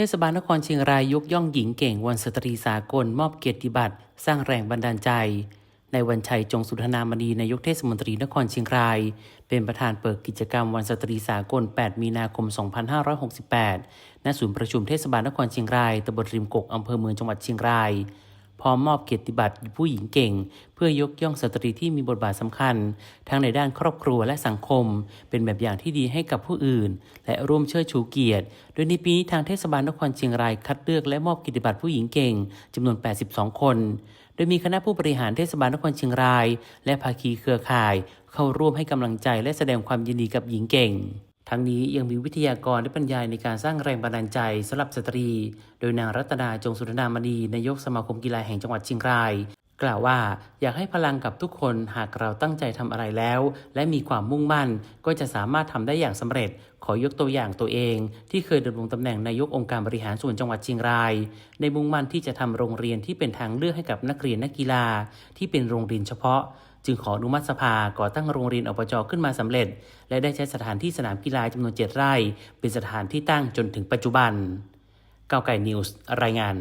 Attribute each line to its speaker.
Speaker 1: เทศบาลนครเชียงรายยกย่องหญิงเก่งวันสตรีสากลมอบเกียรติบัตร สร้างแรงบันดาลใจ ในวันชัยจงสุธนามณีนายกเทศมนตรีนครเชียงราย เป็นประธานเปิดกิจกรรมวันสตรีสากล 8 มีนาคม 2568 ณ ศูนย์ประชุมเทศบาลนครเชียงรายตำบลริมกกอำเภอเมืองจังหวัดเชียงราย พร้อมมอบเกียรติบัตรผู้หญิงเก่ง เพื่อยกย่องสตรีที่มีบทบาทสำคัญ ทั้งในด้านครอบครัวและสังคม เป็นแบบอย่างที่ดีให้กับผู้อื่น และร่วมเชิดชูเกียรติ โดยในปีนี้ทางเทศบาลนครเชียงรายคัดเลือกและมอบเกียรติบัตรผู้หญิงเก่งจำนวน 82 คน โดยมีคณะผู้บริหารเทศบาลนครเชียงราย และภาคีเครือข่าย เข้าร่วมให้กำลังใจและแสดงความยินดีกับหญิงเก่ง ทั้งนี้ยังมีวิทยากรและบรรยายในการสร้างแรงบันดาลใจสำหรับสตรี โดยนางรัตนาจงสุนทรามณีนายกสมาคมกีฬาแห่งจังหวัดเชียงราย กล่าวว่าอยากให้พลังกับทุกคนหากเราตั้งใจทำอะไรแล้ว และมีความมุ่งมั่น ก็จะสามารถทำได้อย่างสำเร็จ ขอยกตัวอย่างตัวเอง ที่เคยดำรงตำแหน่งนายกองค์การบริหารส่วนจังหวัดเชียงราย ในมุ่งมั่นที่จะทำโรงเรียนที่เป็นทางเลือกให้กับนักเรียนนักกีฬา ที่เป็นโรงเรียนเฉพาะจึงขออนุมัติสภาก่อตั้งโรงเรียนอบจขึ้นมาสำเร็จ และได้ใช้สถานที่สนามกีฬาจำนวนเจ็ดไร่ เป็นสถานที่ตั้งจนถึงปัจจุบันก้าวไก่นิวส์รายงาน